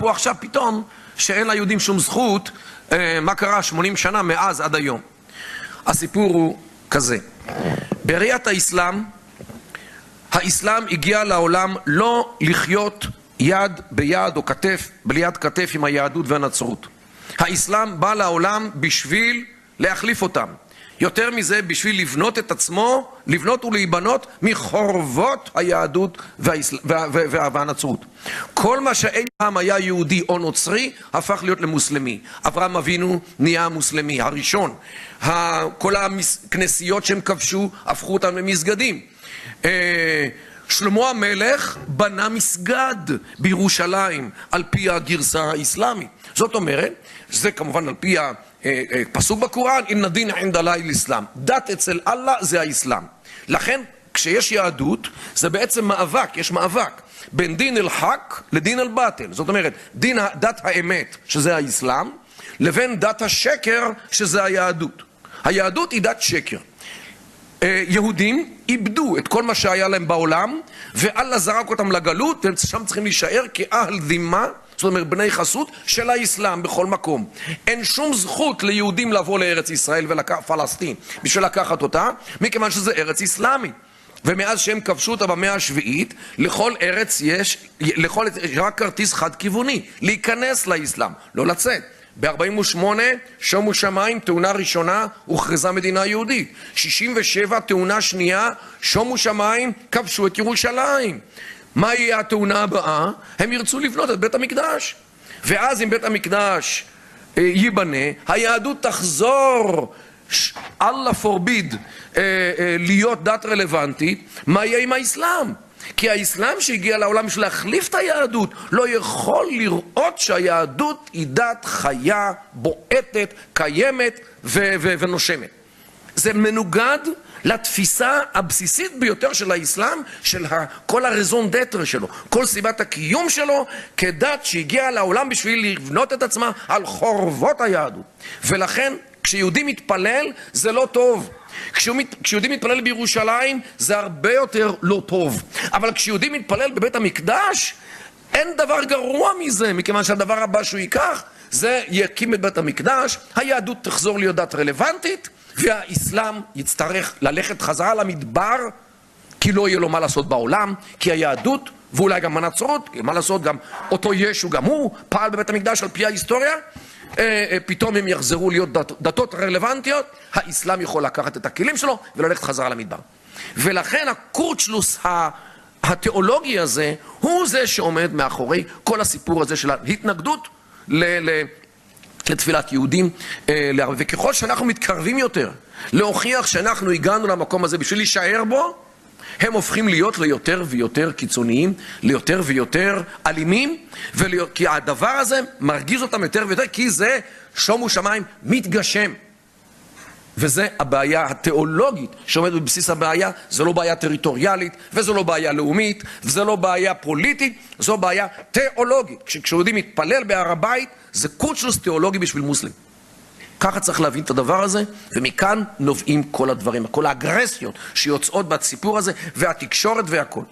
פה עכשיו פתאום שאין ליהודים שום זכות, אה, מה קרה 80 שנה מאז עד היום. הסיפור הוא כזה, בראיית האסלאם, האסלאם הגיע לעולם לא לחיות יד ביד או כתף ביד כתף עם היהדות והנצרות. האסלאם בא לעולם בשביל להחליף אותם. יותר מזה, בשביל לבנות את עצמו, לבנות ולהיבנות מחורבות היהדות. והנצרות. כל מה שאי פעם היה יהודי או נוצרי, הפך להיות למוסלמי. אברהם אבינו נהיה מוסלמי, הראשון. כל הכנסיות שהם כבשו, הפכו אותם למסגדים. אה, שלמה המלך בנה מסגד בירושלים על פי הגרסה האסלאמית. זאת אומרת, זה כמובן על פי הפסוק בקוראן, אין נדין עינד עלי אסלאם. דת אצל אללה זה האסלאם. לכן, כשיש יהדות, זה בעצם מאבק, יש מאבק בין דין אל חק לדין אל באטל. זאת אומרת, דין דת האמת, שזה האסלאם, לבין דת השקר, שזה היהדות. היהדות היא דת שקר. יהודים איבדו את כל מה שהיה להם בעולם, ואללה זרק אותם לגלות, והם שם צריכים להישאר כאהל דימה, זאת אומרת בני חסות, של האסלאם בכל מקום. אין שום זכות ליהודים לבוא לארץ ישראל ולפלסטין בשביל לקחת אותה, מכיוון שזה ארץ אסלאמית. ומאז שהם כבשו אותה במאה השביעית, לכל ארץ יש, לכל רק כרטיס חד כיווני, להיכנס לאסלאם, לא לצאת. ב-48, שומו שמיים, תאונה ראשונה, הוכרזה מדינה יהודית. 67, תאונה שנייה, שומו שמיים, כבשו את ירושלים. מה יהיה התאונה הבאה? הם ירצו לבנות את בית המקדש. ואז אם בית המקדש אה, ייבנה, היהדות תחזור, אללה פורביד, אה, אה, להיות דת רלוונטית, מה יהיה עם האסלאם? כי האסלאם שהגיע לעולם בשביל להחליף את היהדות לא יכול לראות שהיהדות היא דת חיה, בועטת, קיימת ו- ו- ונושמת. זה מנוגד לתפיסה הבסיסית ביותר של האסלאם, של כל הרזון דטרה שלו, כל סיבת הקיום שלו כדת שהגיעה לעולם בשביל לבנות את עצמה על חורבות היהדות. ולכן כשיהודי מתפלל זה לא טוב. כשיהודי מתפלל בירושלים זה הרבה יותר לא טוב. אבל כשיהודי מתפלל בבית המקדש, אין דבר גרוע מזה, מכיוון שהדבר הבא שהוא ייקח זה יקים את בית המקדש, היהדות תחזור להיות דת רלוונטית, והאסלאם יצטרך ללכת חזרה למדבר, כי לא יהיה לו מה לעשות בעולם, כי היהדות, ואולי גם הנצרות, מה לעשות, גם אותו ישו, גם הוא פעל בבית המקדש על פי ההיסטוריה, פתאום הם יחזרו להיות דת, דתות רלוונטיות, האסלאם יכול לקחת את הכלים שלו וללכת חזרה למדבר. ולכן הקורצ'לוס התיאולוגי הזה, הוא זה שעומד מאחורי כל הסיפור הזה של ההתנגדות ל... ל לתפילת יהודים, אה, וככל שאנחנו מתקרבים יותר להוכיח שאנחנו הגענו למקום הזה בשביל להישאר בו, הם הופכים להיות ליותר ויותר קיצוניים, ליותר ויותר אלימים, כי הדבר הזה מרגיז אותם יותר ויותר, כי זה, שומו שמיים, מתגשם. וזה הבעיה התיאולוגית שעומדת בבסיס הבעיה, זה לא בעיה טריטוריאלית, וזו לא בעיה לאומית, וזו לא בעיה פוליטית, זו בעיה תיאולוגית. כשיודעים להתפלל בהר הבית, זה קוצ'לוס תיאולוגי בשביל מוסלמים. ככה צריך להבין את הדבר הזה, ומכאן נובעים כל הדברים, כל האגרסיות שיוצאות בסיפור הזה, והתקשורת והכל.